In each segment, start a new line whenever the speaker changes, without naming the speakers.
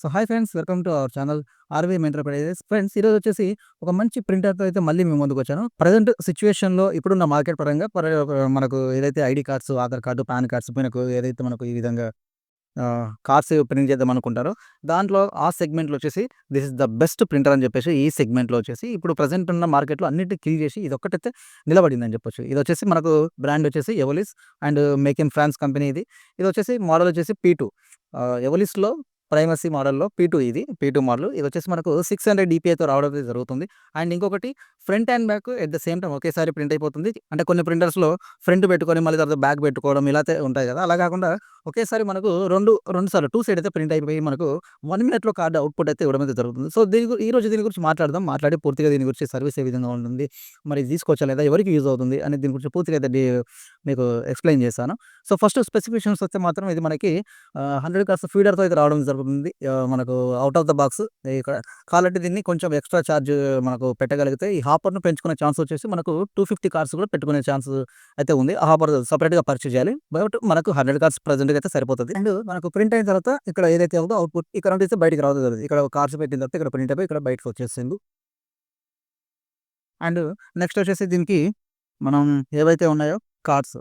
So hi friends! Welcome to our channel RVM enterprises. Friends ఈరోజు వచ్చేసి ఒక మంచి ప్రింటర్తో అయితే మళ్ళీ మేము ముందుకు వచ్చాను. ప్రజెంట్ సిచ్యువేషన్లో ఇప్పుడున్న మార్కెట్ పరంగా మనకు ఏదైతే ID cards Aadhaar card PAN cards మనకు ఏదైతే మనకు ఈ విధంగా కార్డ్స్ ప్రింట్ చేద్దాం అనుకుంటారో దాంట్లో ఆ సెగ్మెంట్లో వచ్చేసి this is the best printer అని చెప్పేసి ఈ సెగ్మెంట్లో వచ్చేసి ఇప్పుడు ప్రజెంట్ ఉన్న మార్కెట్లో అన్నిటి కిల్ చేసి ఇది ఒక్కటైతే నిలబడిందని చెప్పొచ్చు. ఇది వచ్చేసి మనకు బ్రాండ్ వచ్చేసి Evolis and make in France company ఇది. ఇది వచ్చేసి మోడల్ వచ్చేసి పీ టూ. ఎవలిస్లో ప్రైమసీ మోడల్లో పీ టూ ఇది పీ టూ మోడల్. ఇది వచ్చేసి మనకు సిక్స్ హండ్రెడ్ డిపిఐతో రావడం జరుగుతుంది. అండ్ ఇంకొకటి front and back at the same time ఒకేసారి ప్రింట్ అయిపోతుంది. అంటే కొన్ని ప్రింటర్స్లో ఫ్రంట్ పెట్టుకొని మళ్ళీ తర్వాత బ్యాక్ పెట్టుకోవడం ఇలా అయితే ఉంటాయి కదా. అలా కాకుండా ఒకేసారి మనకు రెండు రెండు సార్లు టూ సైడ్ అయితే ప్రింట్ అయిపోయి మనకు వన్ మినిట్లో కార్డు అవుట్పుట్ అయితే ఇవ్వడం అయితే జరుగుతుంది. సో దీని ఈ రోజు దీని గురించి మాట్లాడదాం. మాట్లాడి పూర్తిగా దీని గురించి సర్వీస్ ఏ విధంగా ఉంటుంది మరి తీసుకోవచ్చా లేదా ఎవరికి యూజ్ అవుతుంది అని దీని గురించి పూర్తిగా అయితే మీకు ఎక్స్ప్లెయిన్ చేస్తాను. సో ఫస్ట్ స్పెసిఫికేషన్స్ వస్తే మాత్రం ఇది మనకి హండ్రెడ్ కార్స్ ఫీడర్తో అయితే రావడం జరుగుతుంది. ఆ, మనకు అవుట్ ఆఫ్ ద బాక్స్ ఇక్కడ కాబట్టి దీన్ని కొంచెం ఎక్స్ట్రా ఛార్జ్ మనకు పెట్టగలిగితే ఈ హాపర్ను పెంచుకునే ఛాన్స్ వచ్చేసి మనకు టూ ఫిఫ్టీ కార్స్ కూడా పెట్టుకునే ఛాన్స్ అయితే ఉంది. ఆ హాపర్ సపరేట్గా పర్చేజ్ చేయాలి. బట్ మనకు హండ్రెడ్ కార్స్ ప్రజెంట్గా అయితే సరిపోతుంది. అండ్ మనకు ప్రింట్ అయిన తర్వాత ఇక్కడ ఏదైతే అవుతుందో అవుట్పుట్ ఇక్కడ నుండి అయితే బయటకు రావడం జరుగుతుంది. ఇక్కడ కార్స్ పెట్టిన తర్వాత ఇక్కడ ప్రింట్ అయిపోయి ఇక్కడ బయటకు వచ్చేసింది. అండ్ నెక్స్ట్ వచ్చేసి దీనికి మనం ఏవైతే ఉన్నాయో కార్డ్స్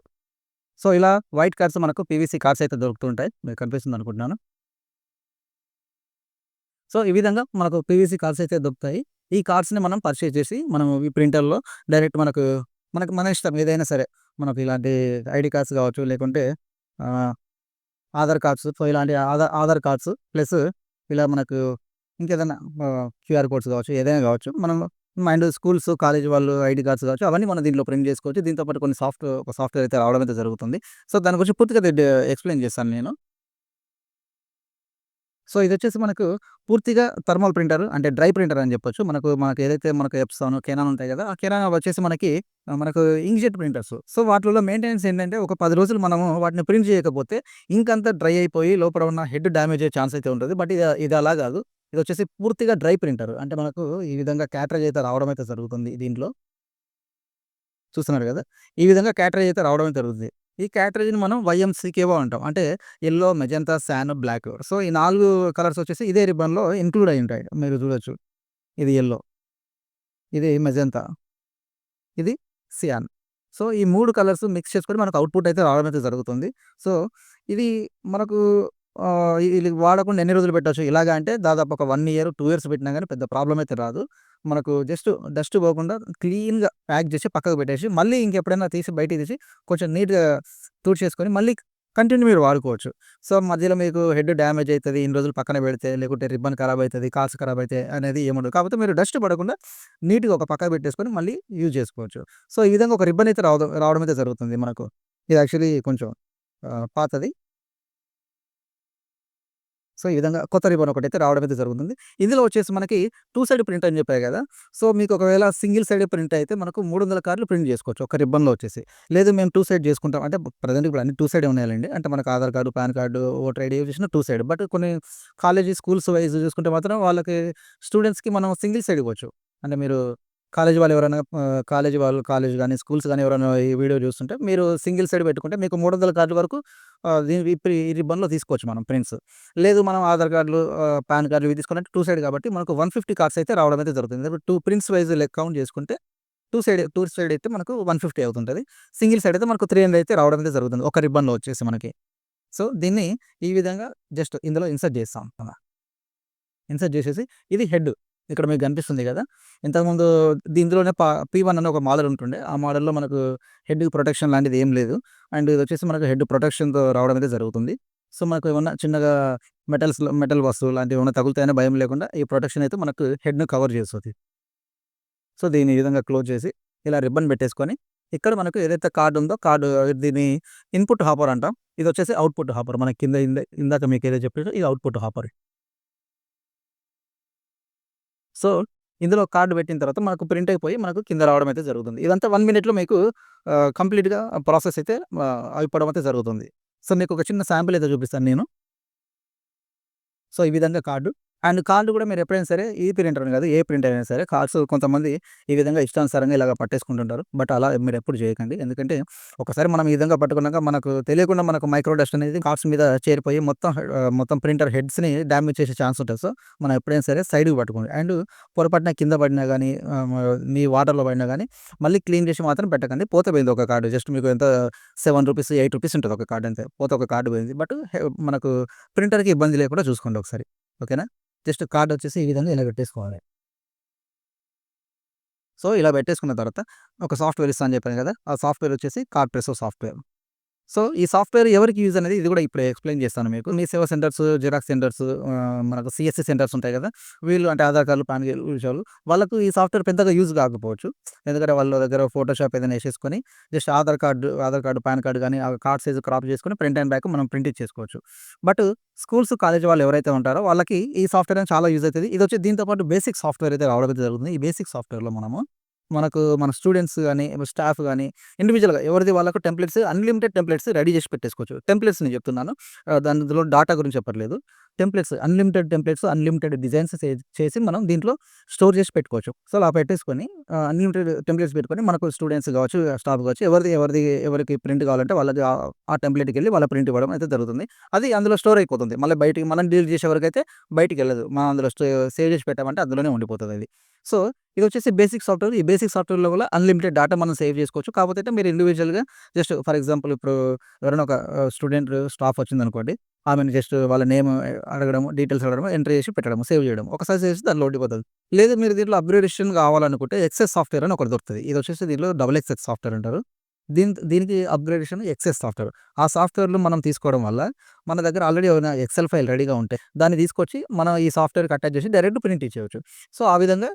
సో ఇలా వైట్ కార్డ్స్ మనకు పీవీసీ కార్డ్స్ అయితే దొరుకుతుంటాయి మీకు కనిపిస్తుంది అనుకుంటున్నాను. సో ఈ విధంగా మనకు పీవీసీ కార్డ్స్ అయితే దొరుకుతాయి. ఈ కార్డ్స్ని మనం పర్చేజ్ చేసి మనం ఈ ప్రింటర్లో డైరెక్ట్ మనకు మనకు మన ఇష్టం ఏదైనా సరే మనకు ఇలాంటి ఐడి కార్డ్స్ కావచ్చు లేకుంటే ఆధార్ కార్డ్స్ సో ఇలాంటి ఆధార్ ఆధార్ కార్డ్స్ ప్లస్ ఇలా మనకు ఇంకేదైనా క్యూఆర్ కోడ్స్ కావచ్చు ఏదైనా కావచ్చు మనం మైండ్ స్కూల్స్ కాలేజ్ వాళ్ళు ఐడి కార్డ్స్ కావచ్చు అవన్నీ మనం దీంట్లో ప్రింట్ చేసుకోవచ్చు. దీంతో పాటు కొన్ని సాఫ్ట్ ఒక సాఫ్ట్వేర్ అయితే రావడం అయితే జరుగుతుంది. సో దాని గురించి పూర్తిగా ఎక్స్ప్లెయిన్ చేస్తాను నేను. సో ఇది వచ్చేసి మనకు పూర్తిగా థర్మల్ ప్రింటర్ అంటే డ్రై ప్రింటర్ అని చెప్పొచ్చు. మనకు మనకు ఏదైతే మనకు ఎప్సాన్ కెనాన్ ఉంటాయి కదా ఆ కెనాన్ వచ్చేసి మనకి మనకు ఇంక్జెట్ ప్రింటర్స్. సో వాటిలో మెయింటెనెన్స్ ఏంటంటే ఒక పది రోజులు మనము వాటిని ప్రింట్ చేయకపోతే ఇంక్ అంతా డ్రై అయిపోయి లోపల ఉన్న హెడ్ డ్యామేజ్ అయ్యే ఛాన్స్ అయితే ఉంటుంది. బట్ ఇది ఇది అలా కాదు. ఇది వచ్చేసి పూర్తిగా డ్రై ప్రింటర్. అంటే మనకు ఈ విధంగా క్యాటరేజ్ అయితే రావడం అయితే జరుగుతుంది దీంట్లో. చూస్తున్నారు కదా? ఈ విధంగా క్యాటరేజ్ అయితే రావడం జరుగుతుంది. ఈ క్యాటరీని మనం వైఎంసీకేవో అంటాం. అంటే yellow magenta cyan black. So ఈ నాలుగు కలర్స్ వచ్చేసి ఇదే రిబ్బన్లో ఇంక్లూడ్ అయి ఉంటాయి. మీరు చూడొచ్చు. ఇది ఎల్లో. ఇది మెజంతా. ఇది సియాన్ సో ఈ మూడు కలర్స్ మిక్స్ చేసుకొని మనకు అవుట్పుట్ అయితే రావడం అయితే జరుగుతుంది. సో ఇది మనకు ఇది వాడకుండా ఎన్ని రోజులు పెట్టచ్చు? ఇలాగా అంటే దాదాపు ఒక వన్ ఇయర్ టూ ఇయర్స్ పెట్టినా కానీ పెద్ద ప్రాబ్లం అయితే రాదు. మనకు జస్ట్ డస్ట్ పోకుండా క్లీన్గా ప్యాక్ చేసి పక్కకు పెట్టేసి మళ్ళీ ఇంకెప్పుడైనా తీసి బయటికి తీసి కొంచెం నీట్గా తూడ్ చేసుకొని మళ్ళీ కంటిన్యూ మీరు వాడుకోవచ్చు. సో మధ్యలో మీకు హెడ్ డ్యామేజ్ అవుతుంది ఇన్ని రోజులు పక్కన పెడితే లేకుంటే రిబ్బన్ ఖరాబ్ అవుతుంది కాల్స్ ఖరాబ్ అవుతాయి అనేది ఏముండదు. కాకపోతే మీరు డస్ట్ పడకుండా నీట్గా ఒక పక్క పెట్టేసుకొని మళ్ళీ యూజ్ చేసుకోవచ్చు. సో ఈ విధంగా ఒక రిబ్బన్ అయితే రావడం రావడం అయితే జరుగుతుంది మనకు. ఇది యాక్చువల్లీ కొంచెం పాతది. సో ఈ విధంగా కొత్త రిబన్ ఒకటి అయితే రావడం అయితే జరుగుతుంది. ఇందులో వచ్చేసి మనకి టూ సైడ్ ప్రింట్ అని చెప్పాయి కదా! సో మీకు ఒకవేళ సింగిల్ సైడ్ ప్రింట్ అయితే మనకు మూడు వందల కార్లు ప్రింట్ చేసుకోవచ్చు ఒక రిబ్బన్లో వచ్చేసి. లేదు మేము టూ సైడ్ చేసుకుంటాం. అంటే ప్రజెంట్ ఇప్పుడు అన్ని టూ సైడ్ ఉన్నాయండి. అంటే మనకు Aadhaar card PAN card voter ID చేసిన టూ సైడ్. బట్ కొన్ని కాలేజీ స్కూల్స్ వైజ్ చూసుకుంటే మాత్రం వాళ్ళకి స్టూడెంట్స్కి మనం సింగిల్ సైడ్ ఇవ్వచ్చు. అంటే మీరు కాలేజ్ వాళ్ళు ఎవరైనా కాలేజ్ వాళ్ళు కాలేజ్ కానీ స్కూల్స్ కానీ ఎవరైనా ఈ వీడియో చూస్తుంటే మీరు సింగిల్ సైడ్ పెట్టుకుంటే మీకు మూడు వందల కార్డుల వరకు దీని ఈ రిబ్బన్లో తీసుకోవచ్చు మనం ప్రింట్స్. లేదు మనం ఆధార్ కార్డులు పాన్ కార్డులు ఇవి తీసుకుంటే టూ సైడ్ కాబట్టి మనకు వన్ ఫిఫ్టీ కార్డ్స్ అయితే రావడం అయితే జరుగుతుంది. టూ ప్రింట్స్ వైజ్ లెక్క కౌంట్ చేసుకుంటే టూ సైడ్ టూ సైడ్ అయితే మనకు వన్ ఫిఫ్టీ అవుతుంటుంది. సింగిల్ సైడ్ అయితే మనకు త్రీ హండ్రెడ్ అయితే రావడం అయితే జరుగుతుంది. ఒక రిబ్బన్లో వచ్చేసి మనకి. సో దీన్ని ఈ విధంగా జస్ట్ ఇందులో ఇన్సర్ట్ చేస్తాం. ఇన్సర్ట్ చేసేసి ఇది హెడ్. ఇక్కడ మీకు కనిపిస్తుంది కదా! ఇంతకుముందు దీంట్లోనే పా పీ వన్ అనే ఒక మోడల్ ఉంటుండే. ఆ మోడల్లో మనకు హెడ్ ప్రొటెక్షన్ లాంటిది ఏం లేదు. అండ్ ఇది వచ్చేసి మనకు హెడ్ ప్రొటెక్షన్తో రావడం అయితే జరుగుతుంది. సో మనకు ఏమన్నా చిన్నగా మెటల్స్ మెటల్ వస్తువు లాంటివి ఏమైనా తగులుతాయనే భయం లేకుండా ఈ ప్రొటెక్షన్ అయితే మనకు హెడ్ను కవర్ చేస్తుంది. సో దీన్ని ఈ విధంగా క్లోజ్ చేసి ఇలా రిబ్బన్ పెట్టేసుకొని ఇక్కడ మనకు ఏదైతే కార్డు ఉందో కార్డు దీని ఇన్పుట్ హాపర్ అంటాం. ఇది వచ్చేసి అవుట్పుట్ హాపర్ మనకి కింద ఇందాక మీకు ఏదో చెప్పారో ఇది అవుట్పుట్ హాపర్ సో ఇందులో కార్డు పెట్టిన తర్వాత మనకు ప్రింట్ అయిపోయి మనకు కింద రావడం అయితే జరుగుతుంది. ఇదంతా వన్ మినిట్లో మీకు కంప్లీట్గా ప్రాసెస్ అయితే అయిపోవడం అయితే జరుగుతుంది. సో మీకు ఒక చిన్న శాంపిల్ అయితే చూపిస్తాను నేను. సో ఈ విధంగా కార్డు. అండ్ కార్లు కూడా మీరు ఎప్పుడైనా సరే ఈ ప్రింటర్ అని కాదు ఏ ప్రింటర్ అయినా సరే కార్డ్స్ కొంతమంది ఈ విధంగా ఇష్టానుసారంగా ఇలాగ పట్టేసుకుంటుంటారు. బట్ అలా మీరు ఎప్పుడు చేయకండి. ఎందుకంటే ఒకసారి మనం ఈ విధంగా పట్టుకున్నాక మనకు తెలియకుండా మనకు మైక్రో డస్ట్ అనేది కార్డ్స్ మీద చేరిపోయి మొత్తం మొత్తం ప్రింటర్ హెడ్స్ని డ్యామేజ్ చేసే ఛాన్స్ ఉంటుంది. సో మనం ఎప్పుడైనా సరే సైడ్కి పట్టుకోండి. అండ్ పొరపాటున కింద పడినా కానీ మీ వాటర్లో పడినా కానీ మళ్ళీ క్లీన్ చేసి మాత్రం పెట్టకండి. పోతే పోయింది ఒక కార్డు. జస్ట్ మీకు ఎంత సెవెన్ రూపీస్ ఎయిట్ రూపీస్ ఉంటుంది ఒక కార్డు అంతే. పోతే ఒక కార్డు పోయింది. బట్ మనకు ప్రింటర్కి ఇబ్బంది లేకుండా చూసుకోండి ఒకసారి. ఓకేనా? జస్ట్ కార్డ్ వచ్చేసి ఈ విధంగా ఇలా పెట్టేసుకోవాలి. సో ఇలా పెట్టేసుకున్న తర్వాత ఒక సాఫ్ట్వేర్ ఇస్తా అని చెప్పాను కదా! ఆ సాఫ్ట్వేర్ వచ్చేసి కార్డ్ ప్రెసో సాఫ్ట్వేర్. సో ఈ సాఫ్ట్వేర్ ఎవరికి యూజ్ అనేది ఇది కూడా ఇప్పుడు ఎక్స్ప్లెయిన్ చేస్తాను మీకు. Mee Seva centres xerox centres మనకు సిఎస్సి సెంటర్స్ ఉంటాయి కదా వీళ్ళు అంటే ఆధార్ కార్డులు పాన్ కార్డు విషయాలు వాళ్ళకు ఈ సాఫ్ట్వేర్ పెద్దగా యూజ్ కాకపోవచ్చు. ఎందుకంటే వాళ్ళ దగ్గర ఫోటోషాప్ ఏదైనా వేసేసుకొని just Aadhaar card Aadhaar card PAN card కానీ ఆ కార్డ్ సైజ్ క్రాప్ చేసుకొని ప్రింట్ అండ్ బ్యాక్ మనం ప్రింట్ ఇచ్చేసుకోవచ్చు. బట్ స్కూల్స్ కాలేజ్ వాళ్ళు ఎవరైతే ఉంటారో వాళ్ళకి ఈ సాఫ్ట్వేర్ అనేది చాలా యూజ్ అవుతుంది. ఇది వచ్చి దీంతో పాటు బేసిక్ సాఫ్ట్వేర్ అయితే రావడం జరుగుతుంది. ఈ బేసిక్ సాఫ్ట్వేర్లో మనము మనకు మన స్టూడెంట్స్ కానీ స్టాఫ్ కానీ ఇండివిజువల్గా ఎవరిది వాళ్ళకు టెంప్లెట్స్ అన్లిమిటెడ్ టెంప్లెట్స్ రెడీ చేసి పెట్టేసుకోవచ్చు. టెంప్లెట్స్ నేను చెప్తున్నాను. దానిలో డాటా గురించి చెప్పట్లేదు. Templates unlimited templates unlimited designs చేసి మనం దీంట్లో స్టోర్ చేసి పెట్టుకోవచ్చు. సో అలా పెట్టేసుకొని అన్లిమిటెడ్ టెంప్లెట్స్ పెట్టుకొని మనకు స్టూడెంట్స్ కావచ్చు స్టాఫ్ కావచ్చు ఎవరిది ఎవరిది ఎవరికి ప్రింట్ కావాలంటే వాళ్ళది ఆ- ఆ టెంప్లెట్కి వెళ్ళి వాళ్ళ ప్రింట్ ఇవ్వడం అయితే జరుగుతుంది. అది అందులో స్టోర్ అయిపోతుంది. మళ్ళీ బయటికి మనం డీల్ చేసే వరకు అయితే బయటికి వెళ్ళదు. మనం అందులో సేవ్ చేసి పెట్టామంటే అందులోనే ఉండిపోతుంది అది. సో ఇది వచ్చేసి బేసిక్ సాఫ్ట్వేర్. ఈ బేసిక్ సాఫ్ట్వేర్లో కూడా అన్లిమిటెడ్ డేటా మనం సేవ్ చేసుకోవచ్చు. కాకపోతే అయితే మీరు ఇండివిజువల్గా జస్ట్ ఫర్ ఎగ్జాంపుల్ ఇప్పుడు ఎవరైనా ఒక స్టూడెంట్ స్టాఫ్ వచ్చింది అనుకోండి ఆమెను జస్ట్ వాళ్ళ నేమ్ అడగడం డీటెయిల్స్ అడగడం ఎంట్రీ చేసి పెట్టడం సేవ్ చేయడం ఒకసారి చేసి దానిలో ఉండిపోతుంది లేదు మీరు దీంట్లో అప్గ్రేడేషన్ కావాలనుకుంటే ఎక్సెస్ సాఫ్ట్వేర్ అని ఒకటి దొరుకుతుంది. ఇది వచ్చేసి దీంట్లో డబుల్ ఎక్సెస్ సాఫ్ట్వేర్ అంటారు. దీని దీనికి అప్గ్రేడేషన్ ఎక్సెస్ సాఫ్ట్వేర్. ఆ సాఫ్ట్వేర్లు మనం తీసుకోవడం వల్ల మన దగ్గర ఆల్రెడీ ఏమైనా ఎక్సెల్ ఫైల్ రెడీగా ఉంటే దాన్ని తీసుకొచ్చి మనం ఈ సాఫ్ట్వేర్కి అటాచ్ చేసి డైరెక్ట్ ప్రింట్ ఇచ్చేయచ్చు. సో ఆ విధంగా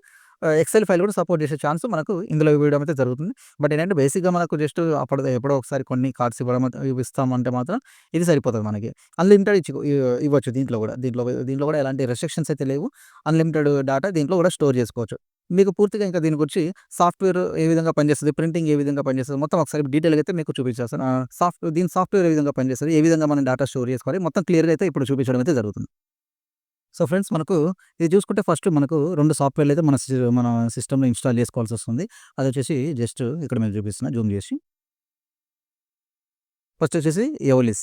ఎక్సెల్ ఫైల్ కూడా సపోర్ట్ చేసే ఛాన్స్ మనకు ఇందులో ఇవ్వడం అయితే జరుగుతుంది. బట్ ఏంటంటే బేసిక్గా మనకు జస్ట్ అప్పుడు ఎప్పుడో ఒకసారి కొన్ని కార్డ్స్ ఇవ్వడం ఇవి ఇస్తామంటే మాత్రం ఇది సరిపోతుంది మనకి. అన్లిమిటెడ్ ఇచ్చి ఇవ్వచ్చు దీంట్లో కూడా. దీంట్లో దీంట్లో కూడా ఎలాంటి రెస్ట్రిక్షన్స్ అయితే లేవు. అన్లిమిటెడ్ డేటా దీంట్లో కూడా స్టోర్ చేసుకోవచ్చు. మీకు పూర్తిగా ఇంకా దీని గురించి సాఫ్ట్వేర్ ఏ విధంగా పనిచేస్తుంది ప్రింటింగ్ ఏ విధంగా పనిచేస్తుంది మొత్తం ఒకసారి డీటెయిల్గా అయితే మీకు చూపించేస్తాను. సాఫ్ట్ దీని సాఫ్ట్వేర్ ఏ విధంగా పనిచేస్తుంది ఏ విధంగా మనం డేటా స్టోర్ చేసుకోవాలి మొత్తం క్లియర్గా అయితే ఇప్పుడు చూపించడం అయితే జరుగుతుంది. సో ఫ్రెండ్స్ మనకు ఇది చూసుకుంటే ఫస్ట్ మనకు రెండు సాఫ్ట్వేర్లు అయితే మన సి- మన సిస్టంలో ఇన్స్టాల్ చేసుకోవాల్సి వస్తుంది. అది వచ్చేసి జస్ట్ ఇక్కడ మీరు చూపిస్తున్నా జూమ్ చేసి. ఫస్ట్ వచ్చేసి ఎవలిస్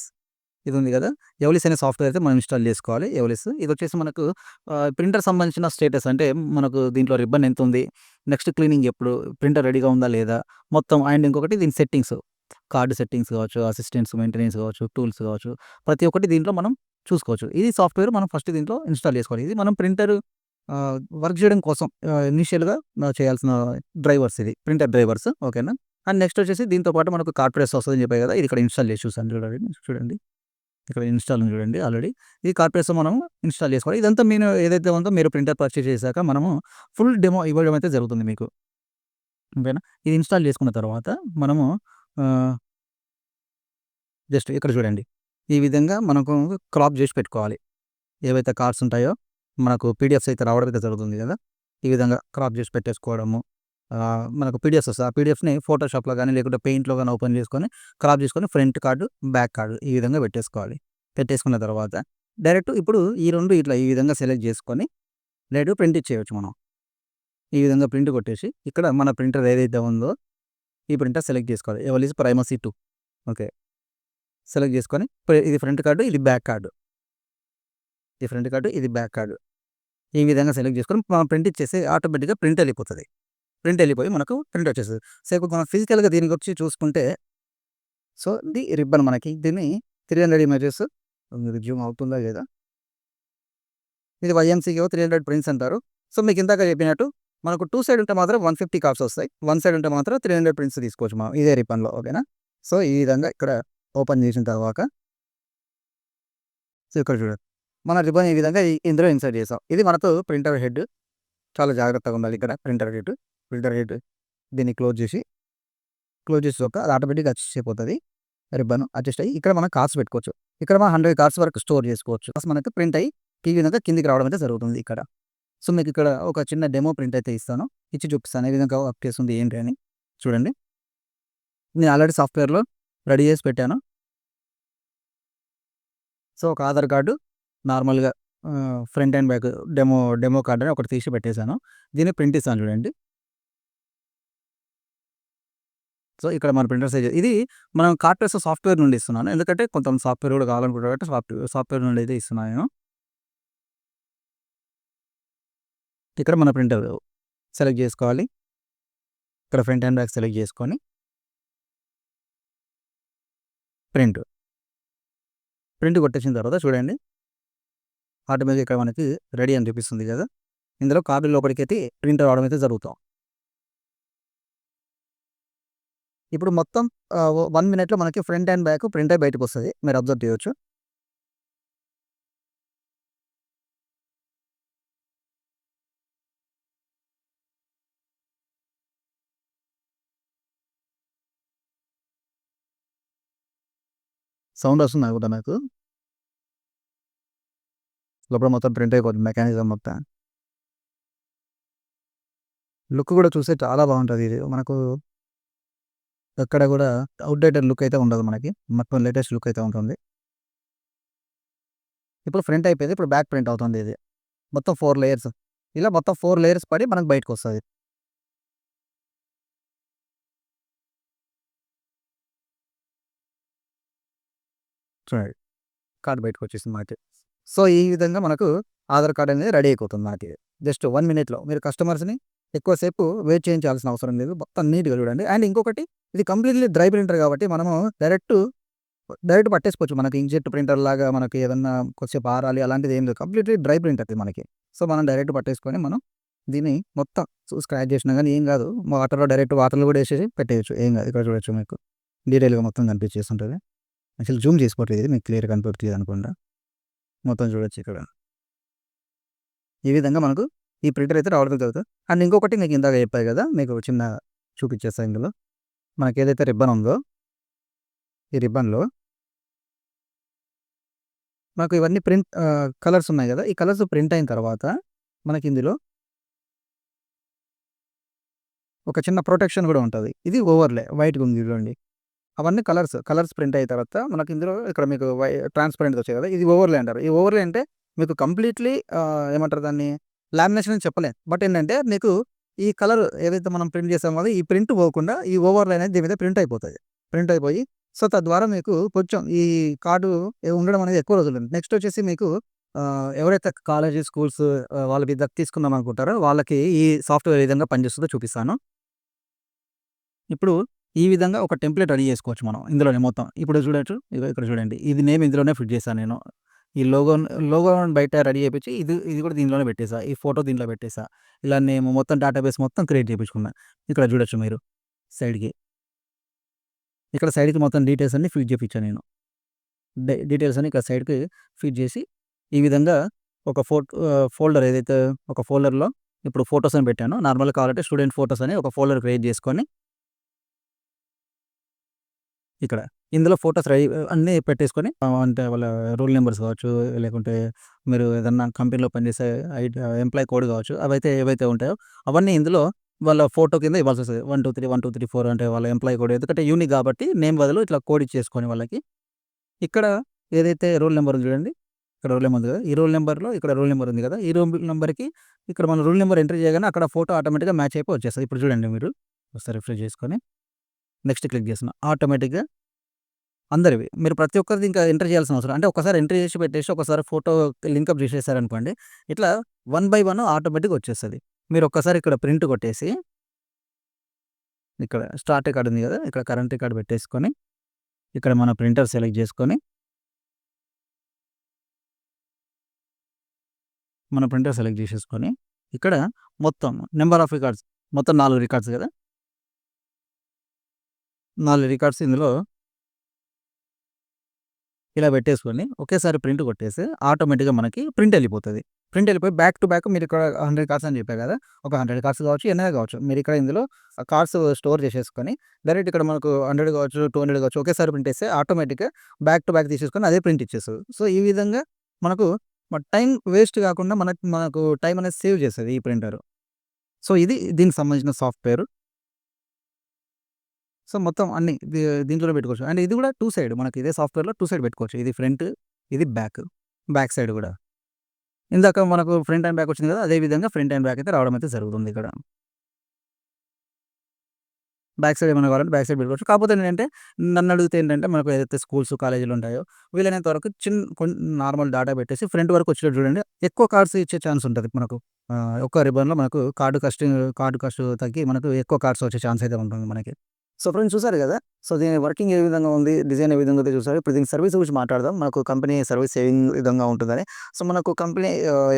ఇది ఉంది కదా? ఎవలిస్ అనే సాఫ్ట్వేర్ అయితే మనం ఇన్స్టాల్ చేసుకోవాలి ఎవలిస్ ఇది వచ్చేసి మనకు ప్రింటర్ సంబంధించిన స్టేటస్ అంటే మనకు దీంట్లో రిబ్బన్ ఎంత ఉంది నెక్స్ట్ క్లీనింగ్ ఎప్పుడు ప్రింటర్ రెడీగా ఉందా లేదా మొత్తం అండ్ ఇంకొకటి దీని సెట్టింగ్స్. కార్డు సెట్టింగ్స్ కావచ్చు అసిస్టెంట్స్ మెయింటెనెన్స్ కావచ్చు టూల్స్ కావచ్చు ప్రతి ఒక్కటి దీంట్లో మనం చూసుకోవచ్చు. ఇది సాఫ్ట్వేర్ మనం ఫస్ట్ దీంట్లో ఇన్స్టాల్ చేసుకోవాలి. ఇది మనం ప్రింటర్ వర్క్ చేయడం కోసం ఇనిషియల్గా చేయాల్సిన డ్రైవర్స్ ఇది. ప్రింటర్ డ్రైవర్స్ ఓకేనా? అండ్ నెక్స్ట్ వచ్చేసి దీంతో పాటు మనకు కార్డ్ ప్రెస్ వస్తుందని చెప్పాయి కదా ఇది ఇక్కడ ఇన్స్టాల్ చేసి చూసాను చూడండి చూడండి. ఇక్కడ ఇన్స్టాల్ చూడండి ఆల్రెడీ. ఈ కార్డ్ మనం ఇన్స్టాల్ చేసుకోవాలి. ఇదంతా మీరు ఏదైతే ఉందో మీరు ప్రింటర్ పర్చేస్ చేశాక మనము ఫుల్ డెమో ఇవ్వడం అయితే జరుగుతుంది మీకు. ఓకేనా? ఇది ఇన్స్టాల్ చేసుకున్న తర్వాత మనము జస్ట్ ఇక్కడ చూడండి. ఈ విధంగా మనకు క్రాప్ చేసి పెట్టుకోవాలి. ఏవైతే కార్డ్స్ ఉంటాయో మనకు పీడిఎఫ్స్ అయితే రావడం అయితే జరుగుతుంది కదా. ఈ విధంగా క్రాప్ చేసి పెట్టేసుకోవడము మనకు పీడిఎఫ్స్ వస్తాయి. ఆ పీడిఎఫ్ని ఫోటోషాప్లో కానీ లేకుంటే పెయింట్లో కానీ ఓపెన్ చేసుకొని క్రాప్ చేసుకొని ఫ్రంట్ కార్డు బ్యాక్ కార్డు ఈ విధంగా పెట్టేసుకోవాలి. పెట్టేసుకున్న తర్వాత డైరెక్ట్ ఇప్పుడు ఈ రెండు ఇట్లా ఈ విధంగా సెలెక్ట్ చేసుకొని డైరెక్ట్ ప్రింట్ ఇచ్చేయచ్చు మనం. ఈ విధంగా ప్రింట్ కొట్టేసి ఇక్కడ మన ప్రింటర్ ఏదైతే ఉందో ఈ ప్రింటర్ సెలెక్ట్ చేసుకోవాలి. ఎవరి ప్రైమసీ టూ. ఓకే. సెలెక్ట్ చేసుకొని ఇది ఫ్రంట్ కార్డు ఇది బ్యాక్ కార్డు. ఇది ఫ్రంట్ కార్డు ఇది బ్యాక్ కార్డు. ఈ విధంగా సెలెక్ట్ చేసుకొని మనం ప్రింట్ ఇచ్చేసి ఆటోమేటిక్గా ప్రింట్ వెళ్ళిపోతుంది. ప్రింట్ వెళ్ళిపోయి మనకు ప్రింట్ వచ్చేస్తుంది. సో మనం ఫిజికల్గా దీనికి వచ్చి చూసుకుంటే సో ఇది రిబ్బన్ మనకి దీన్ని త్రీ హండ్రెడ్ ఇమేజెస్ మీరు జూమ్ అవుతుందా లేదా? ఇది వైఎంసీఓ త్రీ హండ్రెడ్ ప్రింట్స్ అంటారు. సో మీకు ఇందాక చెప్పినట్టు మనకు టూ సైడ్ ఉంటే మాత్రం వన్ ఫిఫ్టీ కాప్స్ వస్తాయి. వన్ సైడ్ ఉంటే మాత్రం త్రీ హండ్రెడ్ ప్రింట్స్ తీసుకోవచ్చు మనం ఇదే రిబ్బన్లో ఓకేనా? సో ఈ విధంగా ఇక్కడ ఓపెన్ చేసిన తర్వాత సో ఇక్కడ చూడండి. మన రిబ్బన్ ఈ విధంగా ఇందులో ఇన్సర్ట్ చేసాం. ఇది మనతో ప్రింటర్ హెడ్. చాలా జాగ్రత్తగా ఉండాలి ఇక్కడ ప్రింటర్ హెడ్. ప్రింటర్ హెడ్ దీన్ని క్లోజ్ చేసి క్లోజ్ చేసి ఒక అది ఆటోమేటిక్గా అడ్జస్ట్ అయిపోతుంది. రిబ్బన్ అడ్జస్ట్ అయ్యి ఇక్కడ మనం కార్డ్స్ పెట్టుకోవచ్చు. ఇక్కడ మనం హండ్రెడ్ కార్డ్స్ వరకు స్టోర్ చేసుకోవచ్చు. మనకి ప్రింట్ అయ్యి ఈ విధంగా కిందికి రావడం అయితే జరుగుతుంది ఇక్కడ. సో మీకు ఇక్కడ ఒక చిన్న డెమో ప్రింట్ అయితే ఇస్తాను. ఇచ్చి చూపిస్తాను. ఏ విధంగా వర్క్ చేస్తుంది ఏంటి అని. చూడండి. నేను ఆల్రెడీ సాఫ్ట్వేర్లో రెడీ చేసి పెట్టాను సో ఒక ఆధార్ కార్డు నార్మల్గా front and back demo demo card అని ఒకటి తీసి పెట్టేసాను. దీన్ని ప్రింట్ ఇస్తాను చూడండి. సో, ఇక్కడ మన ప్రింటర్ సైజ్ ఇది మనం కార్డ్‌ప్రెస్ సాఫ్ట్‌వేర్ నుండి ఇస్తున్నాను. ఎందుకంటే కొంత సాఫ్ట్‌వేర్ కూడా కావాలనుకుంటారు కాబట్టి సాఫ్ట్‌వేర్ నుండి అయితే ఇస్తున్నాను ఇక్కడ మన ప్రింటర్ సెలెక్ట్ చేసుకోవాలి. ఇక్కడ ఫ్రంట్ అండ్ బ్యాక్ సెలెక్ట్ చేసుకొని ప్రింట్. ప్రింట్ కొట్టేసిన తర్వాత చూడండి. ఆటోమేటిక్ ఇక్కడ మనకి రెడీ అని చూపిస్తుంది కదా! ఇందులో కార్డ్ లోపలికైతే ప్రింట్ రావడం అయితే జరుగుతాం. ఇప్పుడు మొత్తం వన్ మినిట్‌లో మనకి ఫ్రంట్ అండ్ బ్యాక్ ప్రింట్ బయటకు వస్తుంది మీరు అబ్జర్వ్ చేయొచ్చు. సౌండ్ వస్తుంది అనుకుంటా మీకు. లోపల మొత్తం ప్రింట్ అయిపోతుంది మెకానిజం మొత్తం. లుక్ కూడా చూస్తే చాలా బాగుంటుంది ఇది. మనకు ఎక్కడ కూడా అవుట్డేటెడ్ లుక్ అయితే ఉండదు మనకి. మొత్తం లేటెస్ట్ లుక్ అయితే ఉంటుంది. ఇప్పుడు ఫ్రంట్ అయిపోయింది. ఇప్పుడు బ్యాక్ ప్రింట్ అవుతుంది ఇది. మొత్తం ఫోర్ లేయర్స్. ఇలా మొత్తం ఫోర్ లేయర్స్ పడి మనకు బయటకు వస్తుంది కార్డ్ బయటకొచ్చేసింది మనకి. సో, ఈ విధంగా మనకు ఆధార్ కార్డ్ అనేది రెడీ అయిపోతుంది మనకి. జస్ట్ వన్ మినిట్‌లో మీరు కస్టమర్స్‌ని ఎక్కువసేపు వెయిట్ చేయించాల్సిన అవసరం లేదు. మొత్తం నీట్‌గా చూడండి. అండ్ ఇంకొకటి ఇది కంప్లీట్‌లీ డ్రై ప్రింటర్ కాబట్టి మనము డైరెక్ట్ డైరెక్ట్ పట్టేసుకోవచ్చు. మనకి ఇంక్‌జెట్ ప్రింటర్ లాగా మనకి ఏదన్నా కొద్దిసేపు ఆరాలి అలాంటిది ఏం లేదు. కంప్లీట్‌లీ డ్రై ప్రింట్ అది మనకి. సో, మనం డైరెక్ట్ పట్టేసుకొని మనం దీన్ని మొత్తం స్క్రాచ్ చేసినా కానీ ఏం కాదు. వాటర్‌లో డైరెక్ట్ వాటర్‌లో కూడా వేసేసి పెట్టేయచ్చు ఏం కాదు. ఇక్కడ చూడొచ్చు మీకు. డీటెయిల్‌గా మొత్తం కనిపించేస్తుంటది. యాక్చువల్ జూమ్ చేసుకోవట్లేదు ఇది. మీకు క్లియర్‌గా కనపడట్లేదు అనుకుంటా. మొత్తం చూడొచ్చు ఇక్కడ. ఈ విధంగా మనకు ఈ ప్రింటర్ అయితే రావడం జరుగుతుంది అండ్ ఇంకొకటి మీకు ఇందాక చెప్పాయి కదా! మీకు చిన్న చూపించేస్తాను ఇందులో. మనకేదైతే రిబ్బన్ ఉందో ఈ రిబ్బన్‌లో మనకు ఇవన్నీ ప్రింట్ కలర్స్ ఉన్నాయి కదా! ఈ కలర్స్ ప్రింట్ అయిన తర్వాత మనకి ఇందులో ఒక చిన్న ప్రొటెక్షన్ కూడా ఉంటుంది ఇది ఓవర్‌లే వైట్‌గా ఉంది చూడండి. అవన్నీ కలర్స్. కలర్స్ ప్రింట్ అయిన తర్వాత మనకి ఇందులో ఇక్కడ మీకు వై ట్రాన్స్‌పరెంట్‌గా వచ్చాయి కదా! ఇది ఓవర్‌లే అంటారు. ఈ ఓవర్‌లే అంటే మీకు కంప్లీట్‌లీ ఏమంటారు దాన్ని లామినేషన్ అని చెప్పలేం. బట్ ఏంటంటే నీకు ఈ కలర్ ఏదైతే మనం ప్రింట్ చేసామో అది ఈ ప్రింట్ పోకుండా ఈ ఓవర్‌లే అనేది దీని మీద ప్రింట్ అయిపోతుంది ప్రింట్ అయిపోయి సో, తద్వారా మీకు కొంచెం ఈ కార్డు ఉండడం అనేది ఎక్కువ రోజులు నెక్స్ట్ వచ్చేసి మీకు ఎవరైతే కాలేజీ, స్కూల్స్ వాళ్ళ మీద తీసుకుందాం అనుకుంటారో వాళ్ళకి ఈ సాఫ్ట్‌వేర్ ఏ విధంగా పనిచేస్తుందో చూపిస్తాను. ఇప్పుడు ఈ విధంగా ఒక టెంప్లేట్ రెడీ చేసుకోవచ్చు మనం. ఇందులోనే మొత్తం. ఇప్పుడు చూడొచ్చు. ఇగో ఇక్కడ చూడండి. ఇది నేమ్ ఇందులోనే ఫిట్ చేశాను నేను. ఈ లోగో లోగో బయట రెడీ చేపించి ఇది ఇది కూడా దీనిలోనే పెట్టేసా. ఈ ఫోటో దీనిలో పెట్టేసా. ఇలా నేను మొత్తం డేటాబేస్ మొత్తం క్రియేట్ చేయించుకున్నా ఇక్కడ చూడొచ్చు మీరు సైడ్‌కి. ఇక్కడ సైడ్‌కి మొత్తం డీటెయిల్స్ అన్ని ఫీడ్ చేయించాను నేను. డీటెయిల్స్ అన్ని ఇక్కడ సైడ్‌కి ఫీడ్ చేసి ఈ విధంగా ఒక ఫో ఫోల్డర్ ఏదైతే ఒక ఫోల్డర్‌లో ఇప్పుడు ఫొటోస్ అని పెట్టాను. నార్మల్‌గా కావాలంటే స్టూడెంట్ ఫోటోస్ అని ఒక ఫోల్డర్ క్రియేట్ చేసుకొని ఇక్కడ ఇందులో ఫొటోస్ రెడీ అన్నీ పెట్టేసుకొని అంటే వాళ్ళ రోల్ నెంబర్స్ కావచ్చు, లేకుంటే మీరు ఏదన్నా కంపెనీలో పనిచేసే ఐడి ఎంప్లాయీ కోడ్ కావచ్చు, అవైతే ఏవైతే ఉంటాయో అవన్నీ ఇందులో వాళ్ళ ఫోటో కింద pulses one three one two three four అంటే వాళ్ళ ఎంప్లాయీ కోడ్. ఎందుకంటే యూనిక్ కాబట్టి నేమ్ బదులు ఇట్లా కోడ్ ఇచ్చేసుకొని వాళ్ళకి. ఇక్కడ ఏదైతే రోల్ నెంబర్ ఉంది చూడండి. ఇక్కడ రోల్ నెంబర్ ఉంది కదా! ఈ రోల్ నెంబర్లో ఇక్కడ రోల్ నెంబర్ ఉంది కదా! ఈ రోల్ నెంబర్కి ఇక్కడ మన రోల్ నెంబర్ ఎంటర్ చేయగానే అక్కడ ఫోటో ఆటోమేటిక్‌గా మ్యాచ్ అయిపోయి వచ్చేస్తుంది ఇప్పుడు చూడండి మీరు. ఒకసారి రిఫ్రెష్ చేసుకొని నెక్స్ట్ క్లిక్ చేసిన ఆటోమేటిక్‌గా అందరివి. మీరు ప్రతి ఒక్కరిది ఇంకా ఎంటర్ చేయాల్సిన అవసరం అంటే ఒకసారి ఎంటర్ చేసి పెట్టేసి ఒకసారి ఫోటో లింకప్ చేసేసారనుకోండి. ఇట్లా వన్ బై వన్ ఆటోమేటిక్‌గా వచ్చేస్తుంది మీరు ఒక్కసారి ఇక్కడ ప్రింట్ కొట్టేసి ఇక్కడ స్టార్ట్ కార్డ్ ఉంది కదా! ఇక్కడ కరెంట్ కార్డ్ పెట్టేసుకొని ఇక్కడ మన ప్రింటర్ సెలెక్ట్ చేసుకొని మన ప్రింటర్ సెలెక్ట్ చేసేసుకొని ఇక్కడ మొత్తం నెంబర్ ఆఫ్ రికార్డ్స్ మొత్తం నాలుగు రికార్డ్స్ కదా! నాలుగు రికార్డ్స్ ఇందులో ఇలా పెట్టేసుకొని ఒకేసారి ప్రింట్ కొట్టేస్తే ఆటోమేటిక్‌గా మనకి ప్రింట్ వెళ్ళిపోతుంది ప్రింట్ వెళ్ళిపోయి బ్యాక్ టు బ్యాక్ మీరు ఇక్కడ 100 కార్డ్స్ అని చెప్పారు కదా! ఒక 100 కార్డ్స్ కావచ్చు, ఎన్నైనా కావచ్చు. మీరు ఇక్కడ ఇందులో కార్డ్స్ స్టోర్ చేసేసుకొని డైరెక్ట్ ఇక్కడ మనకు 100 కావచ్చు, 200 కావచ్చు ఒకేసారి ప్రింట్ వేస్తే ఆటోమేటిక్‌గా బ్యాక్ టు బ్యాక్ తీసేసుకొని అదే ప్రింట్ ఇచ్చేస్తుంది సో, ఈ విధంగా మనకు టైం వేస్ట్ కాకుండా మనకు మనకు టైం అనేది సేవ్ చేస్తుంది ఈ ప్రింటర్ సో, ఇది దీనికి సంబంధించిన సాఫ్ట్‌వేర్. సో, మొత్తం అన్ని దీ దీంట్లోనే పెట్టుకోవచ్చు. అండ్ ఇది కూడా టూ సైడ్ మనకి ఇదే సాఫ్ట్‌వేర్‌లో టూ సైడ్ పెట్టుకోవచ్చు. ఇది ఫ్రంట్, ఇది బ్యాక్. బ్యాక్ సైడ్ కూడా. ఇందాక మనకు ఫ్రంట్ అండ్ బ్యాక్ వచ్చింది కదా! అదే విధంగా ఫ్రంట్ అండ్ బ్యాక్ అయితే రావడం అయితే జరుగుతుంది ఇక్కడ. బ్యాక్ సైడ్ ఏమైనా కావాలంటే బ్యాక్ సైడ్ పెట్టుకోవచ్చు. కాకపోతే ఏంటంటే నన్ను అడిగితే ఏంటంటే మనకు ఏదైతే స్కూల్స్, కాలేజీలు ఉంటాయో వీలైనంత వరకు చిన్న కొన్ నార్మల్ డాటా పెట్టేసి ఫ్రంట్ వరకు వచ్చేటట్టు చూడండి. ఎక్కువ కార్డ్స్ ఇచ్చే ఛాన్స్ ఉంటుంది మనకు. ఒక ఒక్క రిబ్బన్‌లో మనకు కార్డు కాస్ట్ కార్డు కాస్ట్ తగ్గి మనకు ఎక్కువ కార్డ్స్ వచ్చే ఛాన్స్ అయితే ఉంటుంది మనకి. సో ఫ్రెండ్స్ చూసారు కదా! సో దీని వర్కింగ్ ఏ విధంగా ఉంది, డిజైన్ ఏ విధంగా ఉందో చూసారు. ఇప్పుడు దీని సర్వీస్ గురించి మాట్లాడదాం. మనకు కంపెనీ సర్వీస్ ఏ విధంగా ఉంటుందని. సో మనకు కంపెనీ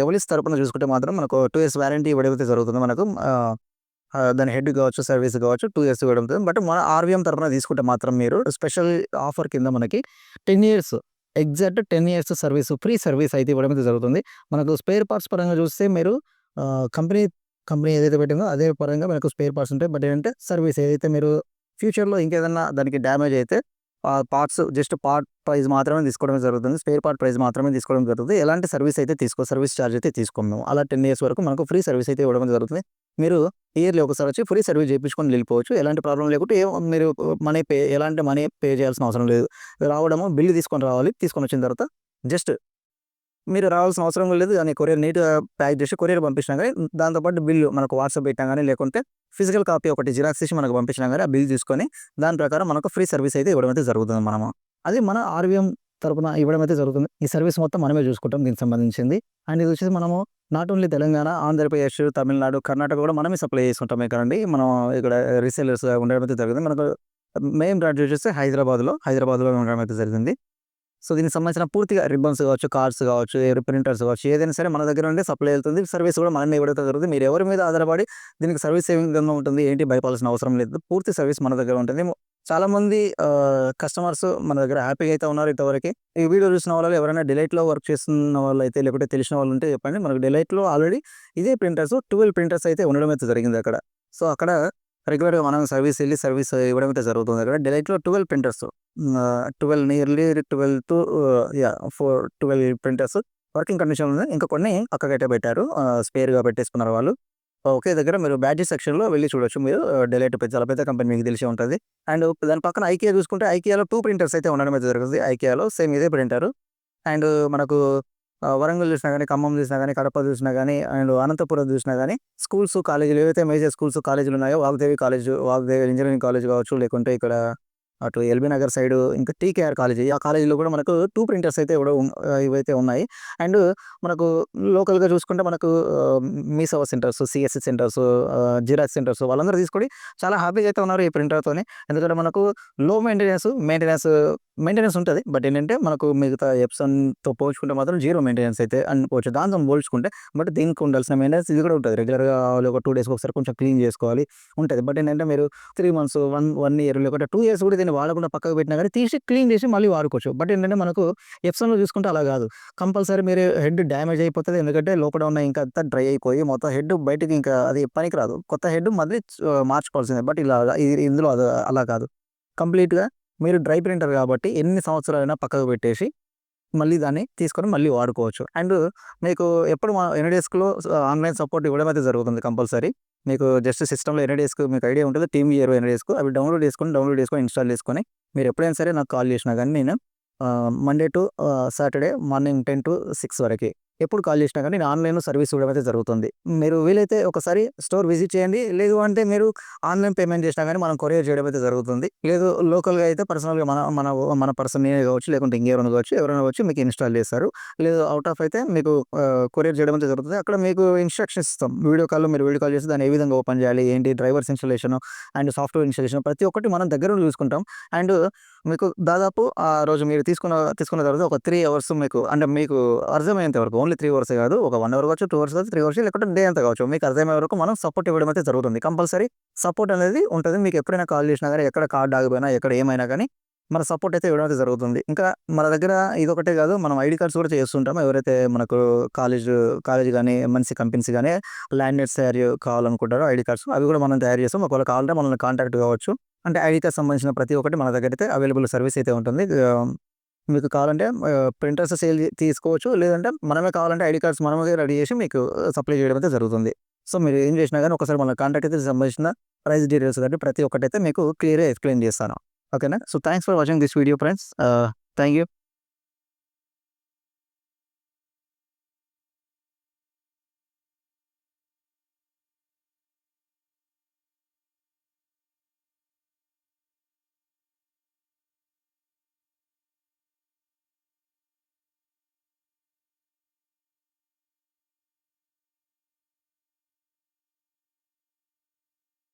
ఎవరిస్ తరపున చూసుకుంటే మాత్రం మనకు టూ ఇయర్స్ వారంటీ ఇవ్వడం అయితే జరుగుతుంది మనకు. దాని హెడ్ కావచ్చు, సర్వీస్ కావచ్చు టూ ఇయర్స్ ఇవ్వడం బట్ మన ఆర్‌వీఎం తరపున తీసుకుంటే మాత్రం మీరు స్పెషల్ ఆఫర్ కింద మనకి 10 years exact 10 years service free service అయితే ఇవ్వడం అయితే జరుగుతుంది. మనకు స్పేర్ పార్ట్స్ పరంగా చూస్తే మీరు కంపెనీ కంపెనీ ఏదైతే పెట్టిందో అదే పరంగా మనకు స్పేర్ పార్ట్స్ ఉంటాయి. బట్ ఏంటంటే సర్వీస్ ఏదైతే మీరు ఫ్యూచర్‌లో ఇంకేదన్నా దానికి డ్యామేజ్ అయితే పార్ట్స్ జస్ట్ పార్ట్ ప్రైస్ మాత్రమే తీసుకోవడం జరుగుతుంది. స్పేర్ పార్ట్ ప్రైస్ మాత్రమే తీసుకోవడం జరుగుతుంది. ఎలాంటి సర్వీస్ అయితే తీసుకో సర్వీస్ చార్జ్ అయితే తీసుకున్నాము అలా 10 ఇయర్స్ వరకు మనకు ఫ్రీ సర్వీస్ అయితే ఇవ్వడం జరుగుతుంది. మీరు ఇయర్‌లీ ఒకసారి వచ్చి ఫ్రీ సర్వీస్ చేయించుకొని వెళ్ళిపోవచ్చు. ఎలాంటి ప్రాబ్లమ్ లేకుంటే ఏ మీరు మనీ పే ఎలాంటి మనీ పే చేయాల్సిన అవసరం లేదు. రావడము బిల్లు తీసుకొని రావాలి. తీసుకొని వచ్చిన తర్వాత జస్ట్ మీరు రావాల్సిన అవసరం లేదు. దాన్ని కొరియర్ నీట్‌గా ప్యాక్ చేసి కొరియర్ పంపించినా కానీ దాంతో పాటు బిల్లు మనకు వాట్సాప్ పెట్టినా కానీ లేకుంటే ఫిజికల్ కాపీ ఒకటి జిరాక్స్ చేసి మనకు పంపించినా కానీ ఆ బిల్ తీసుకొని దాని ప్రకారం మనకు ఫ్రీ సర్వీస్ అయితే ఇవ్వడం అయితే జరుగుతుంది మనము. అది మన ఆర్‌వీఎం తరపున ఇవ్వడం అయితే జరుగుతుంది. ఈ సర్వీస్ మొత్తం మనమే చూసుకుంటాం దీనికి సంబంధించింది. అండ్ ఇది వచ్చేసి మనము నాట్ ఓన్లీ తెలంగాణ, ఆంధ్రప్రదేశ్, తమిళనాడు, కర్ణాటక కూడా మనమే సప్లై చేసుకుంటాం ఇక్కడండి. మనం ఇక్కడ రీసెలర్స్ ఉండడం అయితే జరుగుతుంది. మనకు మెయిన్ బ్రాంచ్ వచ్చేసి హైదరాబాద్‌లో, హైదరాబాద్‌లో ఉండడం అయితే జరిగింది. సో దీనికి సంబంధించిన పూర్తిగా రిబ్బన్స్ కావచ్చు, కార్డ్స్ కావచ్చు, ఏ ప్రింటర్స్ కావచ్చు ఏదైనా సరే మన దగ్గర ఉంటే సప్లై వెళ్తుంది. సర్వీస్ కూడా మనమే ఇవ్వడం జరుగుతుంది. మీరు ఎవరి మీద ఆధారపడి దీనికి సర్వీస్ ఏ విధంగా ఉంటుంది, ఏంటి భయపడాల్సిన అవసరం లేదు. పూర్తి సర్వీస్ మన దగ్గర ఉంటుంది. చాలామంది కస్టమర్స్ మన దగ్గర హ్యాపీగా అయితే ఉన్నారు ఇంతవరకు ఈ వీడియో చూసిన వాళ్ళు ఎవరైనా డిలైట్‌లో వర్క్ చేస్తున్న వాళ్ళు అయితే లేకపోతే తెలిసిన వాళ్ళు ఉంటే చెప్పండి. మనకు డిలైట్‌లో ఆల్రెడీ ఇదే ప్రింటర్స్ 12 ప్రింటర్స్ అయితే ఉండడం అయితే జరిగింది అక్కడ. సో అక్కడ రెగ్యులర్‌గా మనం సర్వీస్ వెళ్ళి సర్వీస్ ఇవ్వడం అయితే జరుగుతుంది అక్కడ. డిలైట్‌లో 12 ప్రింటర్స్ ట్వెల్వ్ నియర్లీ 12 టు యా ఫోర్ 12 ప్రింటర్స్ వర్కింగ్ కండిషన్ ఉంది ఇంకా కొన్ని పక్కకైతే పెట్టారు. స్పేర్‌గా పెట్టేసుకున్నారు వాళ్ళు. ఒకే దగ్గర మీరు బ్యాటరీ సెక్షన్‌లో వెళ్ళి చూడొచ్చు మీరు. డెలైట్ పెద్ద చాలా పెద్ద కంపెనీ మీకు తెలిసి ఉంటుంది అండ్ దాని పక్కన ఐకియా చూసుకుంటే ఐకియాలో టూ ప్రింటర్స్ అయితే ఉండడం అయితే జరుగుతుంది. ఐకియాలో సేమ్ ఇదే ప్రింటర్ అండ్ మనకు వరంగల్ చూసినా కానీ ఖమ్మం చూసినా కానీ కడప చూసినా కానీ అండ్ అనంతపురం చూసినా కానీ స్కూల్స్, కాలేజీలు ఏవైతే మేజర్ స్కూల్స్, కాలేజీలు ఉన్నాయో Vagdevi college, Vagdevi engineering college కావచ్చు లేకుంటే ఇక్కడ అటు ఎల్బీ నగర్ సైడ్ ఇంకా టీకేఆర్ కాలేజీ. ఆ కాలేజీలో కూడా మనకు టూ ప్రింటర్స్ అయితే ఇవ్వడం ఇవైతే ఉన్నాయి. అండ్ మనకు లోకల్‌గా చూసుకుంటే మనకు Meeseva centres, CSC centres, xerox centres వాళ్ళందరూ తీసుకొని చాలా హ్యాపీగా అయితే ఉన్నారు ఈ ప్రింటర్‌తోని. ఎందుకంటే మనకు లో మెయింటెనెన్స్, మెయింటెనెన్స్ మెయింటెనెన్స్ ఉంటుంది బట్ ఏంటంటే మనకు మిగతా ఎప్సన్‌తో పోల్చుకుంటే మాత్రం జీరో మెయింటెనెన్స్ అయితే అనుకోవచ్చు. దాంతో పోల్చుకుంటే బట్ దీనికి ఉండాల్సిన మెయింటెనెన్స్ ఇది కూడా ఉంటుంది రెగ్యులర్‌గా ఒక టూ డేస్‌కి ఒకసారి కొంచెం క్లీన్ చేసుకోవాలి ఉంటుంది బట్ ఏంటంటే మీరు త్రీ మంత్స్, 1, 1 ఇయర్ లేకుంటే టూ ఇయర్స్ కూడా దాన్ని వాడకుండా పక్కకు పెట్టినా కానీ తీసి క్లీన్ చేసి మళ్ళీ వాడుకోవచ్చు. బట్ ఏంటంటే మనకు ఎప్సన్‌లో చూసుకుంటే అలా కాదు. కంపల్సరీ మీరు హెడ్ డ్యామేజ్ అయిపోతుంది ఎందుకంటే లోపల ఉన్న ఇంకా అంతా డ్రై అయిపోయి మొత్తం హెడ్ బయటకి ఇంకా అది పనికిరాదు. కొత్త హెడ్ మళ్ళీ మార్చుకోవాల్సిందే. బట్ ఇలా ఇది ఇందులో అది అలా కాదు. కంప్లీట్‌గా మీరు డ్రై ప్రింటర్ కాబట్టి ఎన్ని సంవత్సరాలైనా పక్కకు పెట్టేసి మళ్ళీ దాన్ని తీసుకొని మళ్ళీ వాడుకోవచ్చు. అండ్ మీకు ఎప్పుడు మా ఎనీడెస్క్‌లో ఆన్‌లైన్ సపోర్ట్ ఇవ్వడం అయితే జరుగుతుంది కంపల్సరీ. మీకు జస్ట్ సిస్టమ్‌లో ఎనీడెస్క్ మీకు ఐడియా ఉంటది. టీమ్ ఇయర్ ఎన్ని డేస్కు అవి డౌన్‌లోడ్ చేసుకొని, డౌన్‌లోడ్ చేసుకొని, ఇన్‌స్టాల్ చేసుకొని మీరు ఎప్పుడైనా సరే నాకు కాల్ చేసినా కానీ నేను మండే టు సాటర్డే మార్నింగ్ 10-6 వరకి ఎప్పుడు కాల్ చేసినా కానీ నేను ఆన్‌లైన్‌లో సర్వీస్ ఇవ్వడం అయితే జరుగుతుంది. మీరు వీలైతే ఒకసారి స్టోర్ విజిట్ చేయండి. లేదు అంటే మీరు ఆన్‌లైన్ పేమెంట్ చేసినా కానీ మనం కొరియర్ చేయడం అయితే జరుగుతుంది. లేదు లోకల్‌గా అయితే పర్సనల్‌గా మన మన మన పర్సన్ నేనే కావచ్చు లేకుంటే ఇంకెవరైనా కావచ్చు ఎవరైనా వచ్చి మీకు ఇన్‌స్టాల్ చేస్తారు. లేదు అవుట్ ఆఫ్ అయితే మీకు కొరియర్ చేయడం అయితే జరుగుతుంది. అక్కడ మీకు ఇన్‌స్ట్రక్షన్స్ ఇస్తాం. వీడియో కాల్‌లో మీరు వీడియో కాల్ చేసి దాన్ని ఏ విధంగా ఓపెన్ చేయాలి, ఏంటి drivers installation and software installation ప్రతి ఒక్కటి మనం దగ్గర చూసుకుంటాం. అండ్ మీకు దాదాపు ఆ రోజు మీరు తీసుకున్న తీసుకున్న తర్వాత ఒక త్రీ అవర్స్ మీకు అంటే మీకు అర్థమయ్యేంత వరకు ఓన్లీ త్రీ అవర్స్ కాదు. ఒక వన్ అవర్ కావచ్చు, టూ అవర్స్ కావచ్చు, త్రీ అవర్స్ లేకుంటే డే అంతా కావచ్చు. మీకు అర్థమయ్యే వరకు మనం సపోర్ట్ ఇవ్వడం అయితే జరుగుతుంది. కంపల్సరీ సపోర్ట్ అనేది ఉంటుంది మీకు ఎప్పుడైనా కాల్ చేసినా కానీ ఎక్కడ కార్డ్ ఆగిపోయినా, ఎక్కడ ఏమైనా కానీ మన సపోర్ట్ అయితే ఇవ్వడం అయితే జరుగుతుంది. ఇంకా మన దగ్గర ఇదొకటే కాదు మనం ఐడి కార్డ్స్ కూడా చేస్తుంటాం. ఎవరైతే మనకు కాలేజ్ కాలేజ్ కానీ ఎంఎన్‌సీ కంపెనీస్ కానీ లామినేట్స్ తయారు కావాలనుకుంటారో ఐడి కార్డ్స్ అవి కూడా మనం తయారు చేస్తాం. ఒకవేళ కావాలంటే మనల్ని కాంటాక్ట్ కావచ్చు. అంటే ఐడి కార్డ్ సంబంధించిన ప్రతి ఒక్కటి మన దగ్గర అయితే అవైలబుల్ సర్వీస్ అయితే ఉంటుంది. మీకు కావాలంటే ప్రింటర్స్ సేల్ తీసుకోవచ్చు. లేదంటే మనమే కావాలంటే ఐడి కార్డ్స్ మనమే రెడీ చేసి మీకు సప్లై చేయడం అయితే జరుగుతుంది. సో మీరు ఏం చేసినా కానీ ఒకసారి మన కాంటాక్ట్ అయితే సంబంధించిన ప్రైస్ డీటెయిల్స్ గాని ప్రతి ఒక్కటైతే మీకు క్లియర్‌గా ఎక్స్‌ప్లెయిన్ చేస్తాను. ఓకేనా. So thanks for watching this video friends. Thank you.